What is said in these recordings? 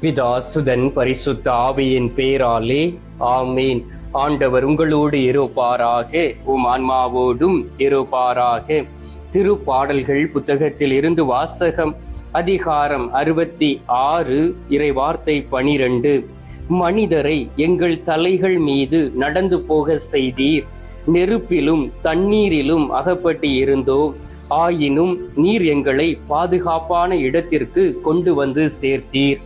பிதா சுதன் பரிசுத்த ஆவியின் பேராலே ஆமீன். ஆண்டவர் உங்களோடு இருப்பாராக உம் ஆன்மாவோடும் இருப்பாராக. திருப்பாடல்கள் புத்தகத்தில் இருந்து வாசகம் அதிகாரம் அறுபத்தி ஆறு இறை வார்த்தை பனிரெண்டு. மனிதரை எங்கள் தலைகள் மீது நடந்து போக செய்தீர். நெருப்பிலும் தண்ணீரிலும் அகப்பட்டு இருந்தோம் ஆயினும் நீர் எங்களை பாதுகாப்பான இடத்திற்கு கொண்டு வந்து சேர்த்தீர்.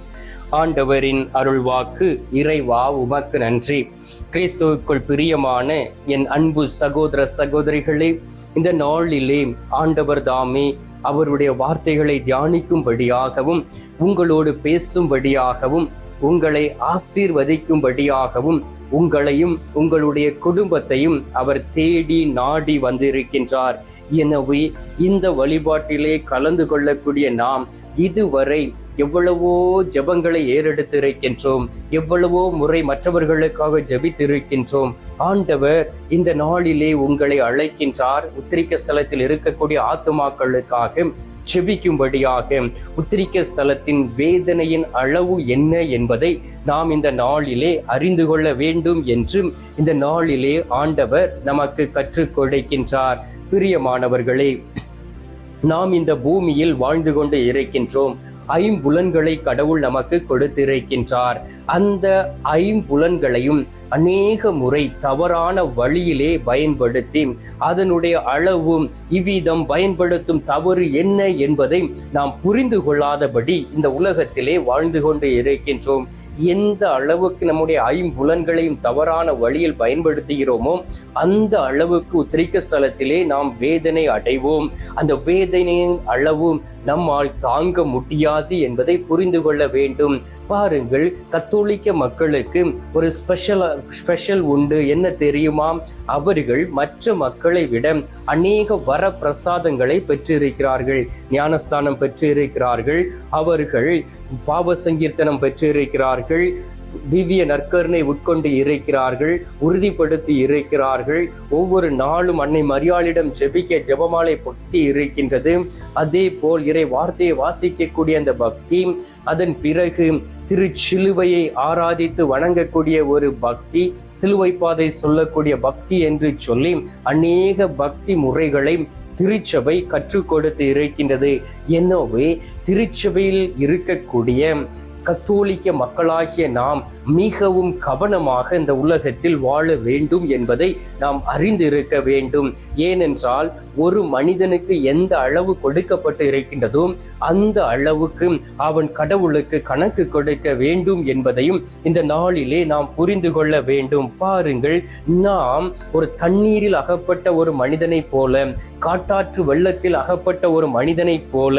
ஆண்டவரின் அருள்வாக்கு இறைவா உமக்கு நன்றி. கிறிஸ்துவுக்குள் பிரியமான என் அன்பு சகோதர சகோதரிகளே இந்த நாளிலே ஆண்டவர் தாமே அவருடைய வார்த்தைகளை தியானிக்கும்படியாகவும் உங்களோடு பேசும்படியாகவும் உங்களை ஆசீர்வதிக்கும்படியாகவும் உங்களையும் உங்களுடைய குடும்பத்தையும் அவர் தேடி நாடி வந்திருக்கின்றார். எனவே இந்த வழிபாட்டிலே கலந்து கொள்ளக்கூடிய நாம் இதுவரை எவ்வளவோ ஜெபங்களை ஏறெடுத்திருக்கின்றோம் எவ்வளவோ முறை மற்றவர்களுக்காக ஜபித்திருக்கின்றோம். ஆண்டவர் இந்த நாளிலே உங்களை அழைக்கின்றார். உத்திரிக்க ஸ்தலத்தில் இருக்கக்கூடிய ஆத்துமாக்களுக்காக செபிக்கும்படியாக உத்திரிக்க ஸ்தலத்தின் வேதனையின் அளவு என்ன என்பதை நாம் இந்த நாளிலே அறிந்து கொள்ள வேண்டும் என்றும் இந்த நாளிலே ஆண்டவர் நமக்கு கற்றுக் கொடுக்கின்றார். பிரியமானவர்களே நாம் இந்த பூமியில் வாழ்ந்து கொண்டு இருக்கின்றோம். ஐம்புலன்களை கடவுள் நமக்கு கொடுத்திருக்கின்றார். அந்த ஐம்புலன்களையும் அநேக முறை தவறான வழியிலே பயன்படுத்தி அதனுடைய அளவும் இவ்விதம் பயன்படுத்தும் தவறு என்ன என்பதை நாம் புரிந்து கொள்ளாதபடி இந்த உலகத்திலே வாழ்ந்து கொண்டு இருக்கின்றோம். எந்த அளவுக்கு நம்முடைய ஐம்புலன்களையும் தவறான வழியில் பயன்படுத்துகிறோமோ அந்த அளவுக்கு உத்திரிக்க ஸ்தலத்திலே நாம் வேதனை அடைவோம். அந்த வேதனையின் அளவும் நம்மால் தாங்க முடியாது என்பதை புரிந்து கொள்ள வேண்டும். பாருங்கள் கத்தோலிக்க மக்களுக்கு ஒரு ஸ்பெஷல் ஸ்பெஷல் உண்டு. என்ன தெரியுமா? அவர்கள் மற்ற மக்களை விட அநேக வர பிரசாதங்களை பெற்றிருக்கிறார்கள். ஞானஸ்தானம் பெற்றிருக்கிறார்கள். அவர்கள் பாவ சங்கீர்த்தனம் பெற்றிருக்கிறார்கள். திவ்ய நற்கருணை உட்கொண்டு இருக்கிறார்கள் உறுதிப்படுத்தி இருக்கிறார்கள் ஒவ்வொரு நாளும் அன்னை மரியாளிடம் ஜெபிக்க ஜெபமாலை பக்தி இருக்கின்றது அதே போல் இறை வார்த்தையை வாசிக்கக்கூடிய அந்த பக்தி அதன் பிறகு திருச்சிலுவையை ஆராதித்து வணங்கக்கூடிய ஒரு பக்தி சிலுவை பாதை சொல்லக்கூடிய பக்தி என்று சொல்லி அநேக பக்தி முறைகளை திருச்சபை கற்றுக் கொடுத்து இருக்கின்றது எனவே திருச்சபையில் இருக்கக்கூடிய கத்தோலிக்க மக்களாகிய நாம் மிகவும் கவனமாக இந்த உலகத்தில் வாழ வேண்டும் என்பதை நாம் அறிந்திருக்க வேண்டும். ஏனென்றால் ஒரு மனிதனுக்கு எந்த அளவு கொடுக்கப்பட்டு இருக்கின்றதோ அந்த அளவுக்கு அவன் கடவுளுக்கு கணக்கு கொடுக்க வேண்டும் என்பதையும் இந்த நாளிலே நாம் புரிந்து கொள்ள வேண்டும். பாருங்கள் நாம் ஒரு தண்ணீரில் அகப்பட்ட ஒரு மனிதனைப் போல காட்டாற்று வெள்ளத்தில் அகப்பட்ட ஒரு மனிதனைப் போல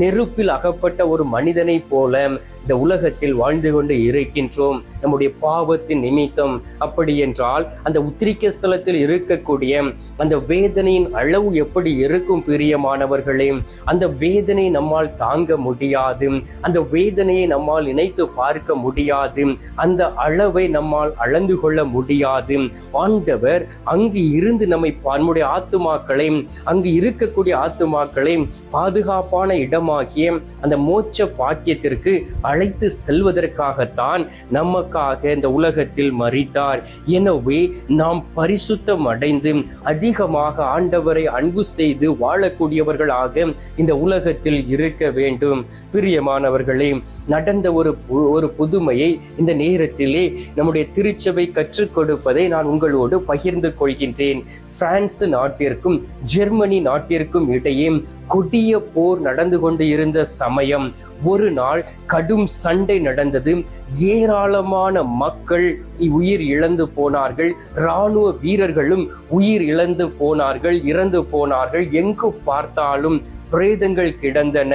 நெருப்பில் அகப்பட்ட ஒரு மனிதனைப் போல இந்த உலகத்தில் வாழ்ந்து கொண்டு இருக்கின்றோம். நம்முடைய பாவத்தின் நிமித்தம். அப்படி என்றால் அந்த உத்திரிக்க ஸ்தலத்தில் இருக்கக்கூடிய அந்த வேதனையின் அளவு எப்படி இருக்கும் பிரியமானவர்களே? அந்த வேதனை நம்மால் தாங்க முடியாது. அந்த வேதனையை நம்மால் நினைத்து பார்க்க முடியாது. அந்த அளவை நம்மால் அளந்து கொள்ள முடியாது. ஆண்டவர் அங்கு இருந்து நம்மை நம்முடைய ஆத்துமாக்களை அங்கு இருக்கக்கூடிய ஆத்துமாக்களை பாதுகாப்பான இடமாகிய அந்த மோட்ச பாக்கியத்திற்கு அழைத்து செல்வதற்காகத்தான் நம்ம நமக்காக இந்த உலகத்தில் மறித்தார் எனவே நாம் பரிசுத்தம் அடைந்து அதிகமாக ஆண்டவரை அன்பு செய்து வாழக்கூடியவர்களாக இந்த உலகத்தில் இருக்க வேண்டும். பிரியமானவர்களே நடந்த ஒரு ஒரு புதுமையை இந்த நேரத்திலே நம்முடைய திருச்சபை கற்றுக் கொடுப்பதை நான் உங்களோடு பகிர்ந்து கொள்கின்றேன். பிரான்ஸ் நாட்டிற்கும் ஜெர்மனி நாட்டிற்கும் இடையே கொடிய போர் நடந்து கொண்டு இருந்த சமயம். ஒரு நாள் கடும் சண்டை நடந்தது. ஏராளமான மக்கள் உயிர் இழந்து போனார்கள். இராணுவ வீரர்களும் உயிர் இழந்து போனார்கள் இறந்து போனார்கள். எங்கு பார்த்தாலும் பிரேதங்கள் கிடந்தன.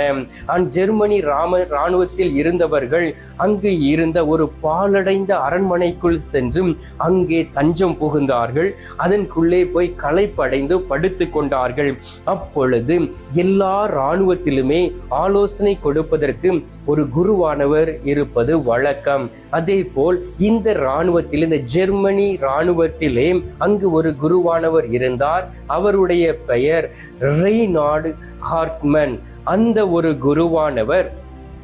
அண்ட் ஜெர்மனி ராம இராணுவத்தில் இருந்தவர்கள் அங்கு இருந்த ஒரு பாலடைந்த அரண்மனைக்குள் சென்று அங்கே தஞ்சம் புகுந்தார்கள். அதற்குள்ளே போய் களைப்படைந்து படுத்து கொண்டார்கள். அப்பொழுது எல்லா இராணுவத்திலுமே ஆலோசனை கொடுப்பதற்கு ஒரு குருவானவர் இருப்பது வழக்கம். அதே போல் இந்த இராணுவத்தில் இந்த ஜெர்மனி இராணுவத்திலே அங்கு ஒரு குருவானவர் இருந்தார். அவருடைய பெயர் ரெய்னார்டு ஹார்ட்மன். அந்த ஒரு குருவானவர்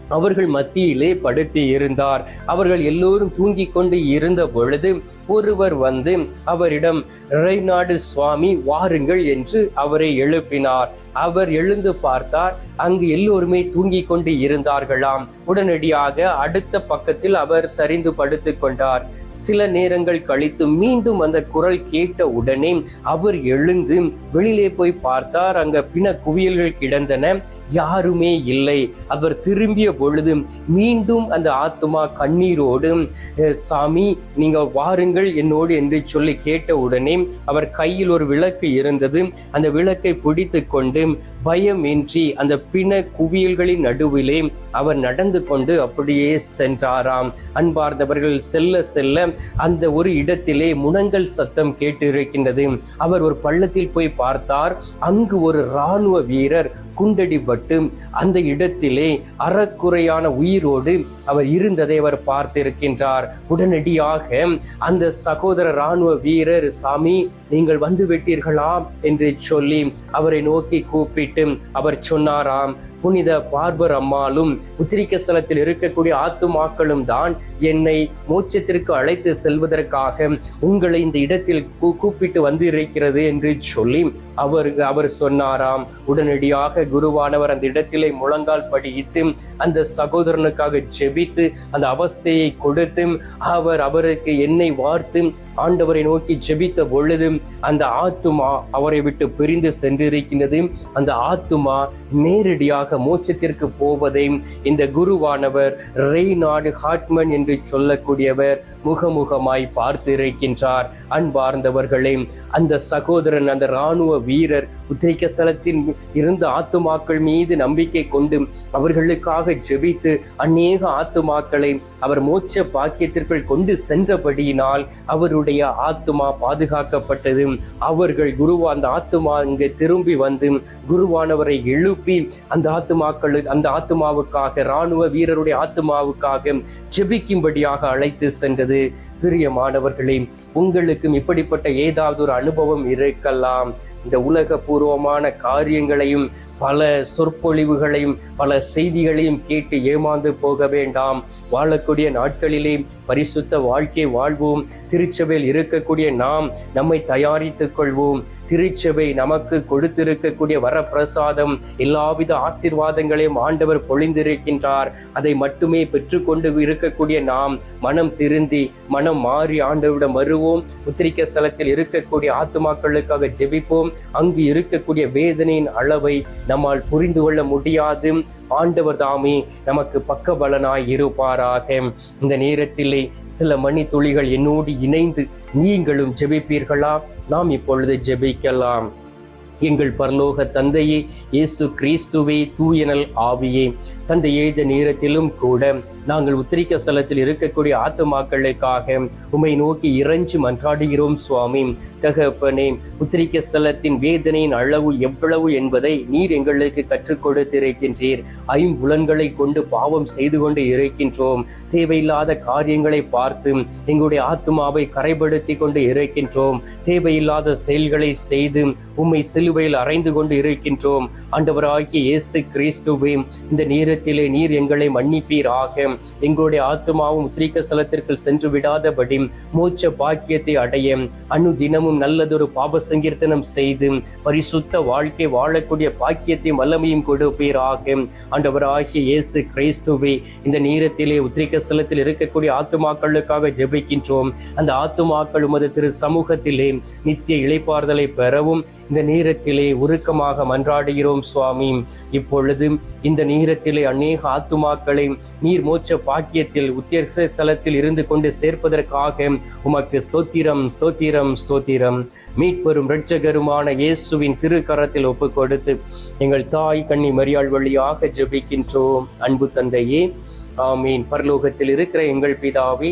அவர்கள் மத்தியிலே படுத்தி இருந்தார். அவர்கள் எல்லோரும் தூங்கிக் கொண்டு இருந்த பொழுது ஒருவர் வந்து அவரிடம் ரெய்நாடு சுவாமி வாருங்கள் என்று அவரை எழுப்பினார். அவர் எழுந்து பார்த்தார். அங்கு எல்லோருமே தூங்கிக் கொண்டு இருந்தார்களாம். உடனடியாக அடுத்த பக்கத்தில் அவர் சரிந்து படுத்து கொண்டார். சில நேரங்கள் கழித்து மீண்டும் அந்த குரல் கேட்ட உடனே அவர் எழுந்து வெளியிலே போய் பார்த்தார். அங்க பிண குவியல்கள் கிடந்தன. யாருமே இல்லை. அவர் திரும்பிய பொழுது மீண்டும் அந்த ஆத்மா கண்ணீரோடு "அஹ், சாமி நீங்க வாருங்கள் என்னோடு என்று சொல்லி கேட்ட உடனே அவர் கையில் ஒரு விளக்கு இருந்தது. அந்த விளக்கை பிடித்து கொண்டு பயமின்றி அந்த பிண குவியல்களின் நடுவிலே அவர் நடந்து கொண்டு அப்படியே சென்றாராம். அன்பார்ந்தவர்கள் செல்ல செல்ல அந்த ஒரு இடத்திலே முனங்கல் சத்தம் கேட்டிருக்கின்றது. அவர் ஒரு பள்ளத்தில் போய் பார்த்தார். அங்கு ஒரு இராணுவ வீரர் குண்டடிபட்டு அந்த இடத்திலே அறக்குறையான உயிரோடு அவர் இருந்ததை அவர் பார்த்திருக்கின்றார். உடனடியாக அந்த சகோதர ராணுவ வீரர் சாமி நீங்கள் வந்து விட்டீர்களா என்று சொல்லி அவரை நோக்கி கூப்பிட்டு அவர் சொன்னாராம் புனித பார்பர் அம்மாளும் உத்திரிக்க ஸ்தலத்தில் இருக்கக்கூடிய ஆத்துமாக்களும் தான் என்னை மோட்சத்திற்கு அழைத்து செல்வதற்காக உங்களை இந்த இடத்தில் கூப்பிட்டு வந்து இருக்கிறது என்று சொல்லி அவர் அவர் சொன்னாராம். உடனடியாக குருவானவர் அந்த இடத்திலே முழங்கால் படியிட்டு அந்த சகோதரனுக்காக ஜெபித்து அந்த அவஸ்தையை கொடுத்து அவர் அவருக்கு என்னை வார்த்து ஆண்டவரை நோக்கி ஜெபித்த பொழுது அந்த ஆத்துமா அவரை விட்டு பிரிந்து சென்றிருக்கின்றது அந்த ஆத்துமா நேரடியாக மோட்சத்திற்கு போவதை இந்த குருவானவர் ரெய்நாடு ஹாட்மன் என்று சொல்லக்கூடியவர் முகமுகமாய் பார்த்திருக்கின்றார். அன்பார்ந்தவர்களே அந்த சகோதரன் அந்த இராணுவ வீரர் உத்திரிக்க ஸ்தலத்தின் இருந்த ஆத்துமாக்கள் மீது நம்பிக்கை கொண்டு அவர்களுக்காக ஜெபித்து அநேக ஆத்துமாக்களை அவர் மோட்ச பாக்கியத்திற்குள் கொண்டு சென்றபடியினால் அவருடைய ஆத்துமா பாதுகாக்கப்பட்டது. அவர்கள் குருவா அந்த ஆத்துமா இங்கு திரும்பி வந்து குருவானவரை எழுப்பி அந்த ஆத்துமாக்கள் அந்த ஆத்துமாவுக்காக இராணுவ வீரருடைய ஆத்துமாவுக்காக ஜெபிக்கும் ஜெபிக்கும்படியாக அழைத்து சென்றது. பிரியமானவர்களே உங்களுக்கும் இப்படிப்பட்ட ஏதாவது ஒரு அனுபவம் இருக்கலாம். இந்த உலக பூர்வமான காரியங்களையும் பல சொற்பொழிவுகளையும் பல செய்திகளையும் கேட்டு ஏமாந்து போக வேண்டாம். வாழக்கூடிய நாட்களிலே பரிசுத்த வாழ்க்கை வாழ்வோம். திருச்சபையில் இருக்கக்கூடிய நாம் நம்மை தயாரித்துக் கொள்வோம். திருச்சபை நமக்கு கொடுத்திருக்கக்கூடிய வரப்பிரசாதம் எல்லாவித ஆசிர்வாதங்களையும் ஆண்டவர் பொழிந்திருக்கின்றார். அதை மட்டுமே பெற்றுக்கொண்டு இருக்கக்கூடிய நாம் மனம் திருந்தி மனம் மாறி ஆண்டவரிடம் வருவோம். உத்திரிக்க ஸ்தலத்தில் இருக்கக்கூடிய ஆத்துமாக்களுக்காக ஜெபிப்போம். அங்கு இருக்கக்கூடிய வேதனையின் அளவை நம்மால் புரிந்து கொள்ள முடியாது. ஆண்டவர் தாமே நமக்கு பக்கபலனாய் இருப்பாராக. இந்த நேரத்திலே சில மணி துளிகள் என்னோடு இணைந்து நீங்களும் ஜெபிப்பீர்களா? நாம் இப்பொழுது ஜெபிக்கலாம். எங்கள் பரலோக தந்தையே இயேசு கிறிஸ்துவே தூயனல் ஆவியே தந்தையே இந்த நேரத்திலும் கூட நாங்கள் உத்திரிக்க ஸ்தலத்தில் இருக்கக்கூடிய ஆத்துமாக்களுக்காக உம்மை நோக்கி இறைஞ்சி மன்றாடுகிறோம் சுவாமி. தகப்பனே உத்திரிக்க ஸ்தலத்தின் வேதனையின் அளவு எவ்வளவு என்பதை நீர் எங்களுக்கு கற்றுக் கொடுத்திருக்கின்றீர். ஐம்புலன்களை கொண்டு பாவம் செய்து கொண்டு இருக்கின்றோம். தேவையில்லாத காரியங்களை பார்த்து எங்களுடைய ஆத்துமாவை கரைப்படுத்தி கொண்டு இருக்கின்றோம். தேவையில்லாத செயல்களை செய்து உம்மை சிலுவையில் அறைந்து கொண்டு இருக்கின்றோம். ஆண்டவராகிய இயேசு கிறிஸ்துவே இந்த நேரத்தில் நேரத்திலே நீர் எங்களை மன்னிப்பீராக. எங்களுடைய ஆத்மாவும் உத்ரீக ஸ்தலத்திற்குள் சென்று விடாதபடி மோட்ச பாக்கியத்தை அடைய அனு தினமும் நல்லதொரு பாப சங்கீர்த்தனம் செய்து பரிசுத்த வாழ்க்கை வாழக்கூடிய பாக்கியத்தையும் வல்லமையும் கொடுப்பீராக. ஆண்டவராகிய இயேசு கிறிஸ்துவை இந்த நேரத்திலே உத்ரீக ஸ்தலத்தில் இருக்கக்கூடிய ஆத்துமாக்களுக்காக ஜெபிக்கின்றோம். அந்த ஆத்துமாக்கள் உமது திரு சமூகத்திலே நித்திய இழைப்பார்தலை பெறவும் இந்த நேரத்திலே உருக்கமாக மன்றாடுகிறோம் சுவாமி. இப்பொழுது இந்த நேரத்திலே அநேக ஆத்துமாக்களை நீர் மோட்ச பாக்கியத்தில் உத்தியர்ச தலத்தில் இருந்து கொண்டு சேர்ப்பதற்காக உமக்கு ஸ்தோத்திரம் ஸ்தோத்திரம் ஸ்தோத்திரம். மீட்பெரும் இரட்சகருமான இயேசுவின் திருக்கரத்தில் ஒப்பு கொடுத்து எங்கள் தாய் கண்ணி மரியாள் வழியாக ஜெபிக்கின்றோம். அன்பு தந்தையே ஆமீன். பரலோகத்தில் இருக்கிற எங்கள் பிதாவே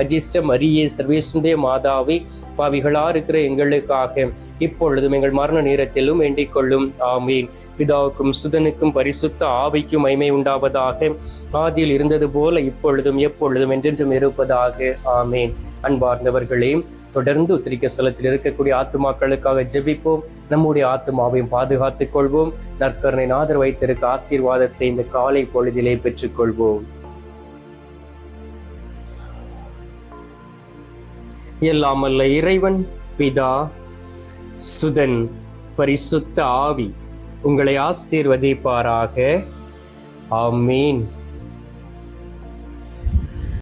அஜிஷ்ட மரியே சர்வேசுடைய மாதாவை பாவிகளா இருக்கிற எங்களுக்காக. இப்பொழுதும் எங்கள் மரண நேரத்திலும் வேண்டிக் கொள்ளும். ஆமீன். பிதாவுக்கும் சுதனுக்கும் பரிசுத்த ஆவிக்கும் மைமை உண்டாவதாக. ஆதியில் இருந்தது போல இப்பொழுதும் எப்பொழுதும் என்றென்றும் இருப்பதாக. ஆமேன். அன்பார்ந்தவர்களே தொடர்ந்து உத்திரிக்க ஸ்தலத்தில் இருக்கக்கூடிய ஆத்துமாக்களுக்காக ஜெபிப்போம். நம்முடைய ஆத்துமாவையும் பாதுகாத்துக் கொள்வோம். நற்கரனை நாதர் வைத்திருக்க ஆசீர்வாதத்தை இந்த காலை பொழுதிலே பெற்றுக்கொள்வோம் எல்லாமல்ல இறைவன் பிதா சுதன் பரிசுத்த ஆவி உங்களை ஆசீர்வதிப்பாராக. ஆமீன்.